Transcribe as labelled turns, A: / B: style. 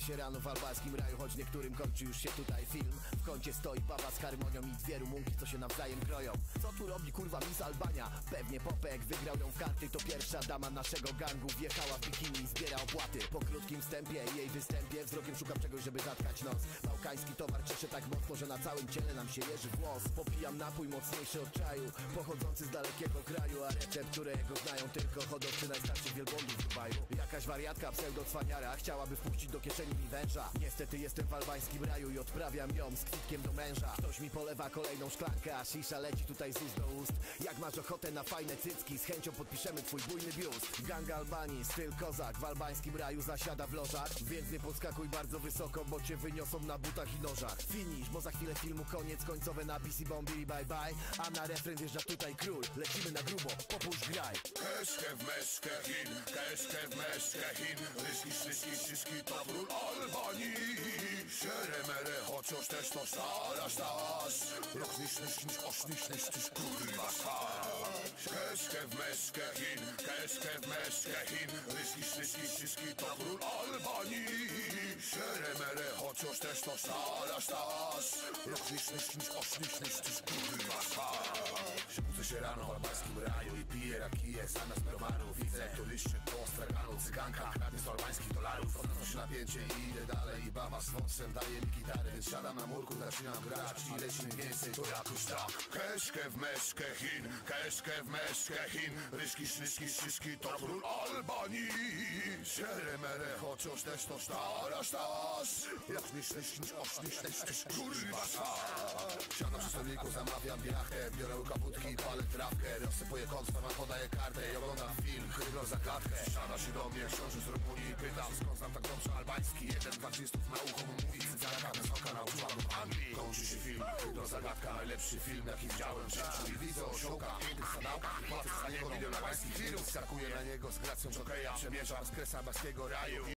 A: się rano w albańskim raju Choć niektórym kończy już się tutaj film. W kącie stoi baba z harmonią i dwie rumunki, co się nawzajem kroją. Co tu robi kurwa Miss Albania? Pewnie Popek wygrał ją w karty To pierwsza dama naszego gangu Wjechała w bikini i zbiera opłaty. Po krótkim wstępie i jej występie Wzrokiem szukam czegoś, żeby zatkać nos. Bałkański towar cieszy tak mocno, że na całym ciele nam się jeży włos. Popijam napój mocniejszy od czaju Pochodzący z dalekiego kraju A recept, którego znają tylko hodowcy najstarszych wielbłądów w Dubaju. Jakaś wariatka pseudo-cwaniara Chciałaby wpuścić do kieszeni węża. Niestety jestem w albańskim raju i odprawiam ją z kwitkiem do męża. Ktoś mi polewa kolejną szklankę, a shisha leci tutaj z ust do ust. Jak masz ochotę na fajne cycki, z chęcią podpiszemy twój bujny biust. Gang Albanii, styl kozak, w albańskim raju zasiada w lożach. Więc nie podskakuj bardzo wysoko, bo cię wyniosą na butach i nożach. Finish, bo za chwilę filmu koniec, końcowe napisy bombili bye bye. A na refren wjeżdża tutaj król, lecimy na grubo, popuść graj.
B: Keszke w meszkę keszke w meszkę Ryski, szryski, szyszki to król Albanii Szeremere, chociaż też to stara stas Rochnisz, nysz, nysz, osznisz, nysz, tyś kurwa stas Keszke w meszkę Chin, keszke w meszkę Chin Ryski, szryski, szyszki to król Albanii Szeremere, chociaż też to stara stas Rochnisz, nysz, nysz, osznisz, nysz, tyś kurwa stas Budzę się rano w albańskim raju i piję rakiję zamiast browaru Widzę turyście po straganu, cyganka. Kradnie z albańskich dolarów Odnoszę się napięcie i idę dalej. I baba z wąsem daje mi gitarę Więc siadam na murku, zaczynam grać. I leci mi więcej to jakoś tak Keszkę w meszkę Chin, keszkę w meszkę Chin. Ryszki, szryszki, szyszki to król Albanii. Szeremere, chociaż też to stara sztas Jak niż, niż, niż, osz, niż, kurwa sztas Siadam przy stoliku, zamawiam biachę Biorę kaputki, palę trawkę Rozsypuję mam podaję kartę I oglądam film, chyba za klatkę Siada się do mnie książę z Rumunii Pytam, skąd znam tak dobrze albański? Jeden artystów na ucho mu mówi Cyganka wysoka nauczyła w Anglii. Kończy się film, to zagadka Najlepszy film jaki widziałem w życiu. I widzę osiołka, pięknych sadałka Płacę za niego milion albańskich lirów Skakuję na niego z gracją jokeja Przemierzam z kresa albańskiego raju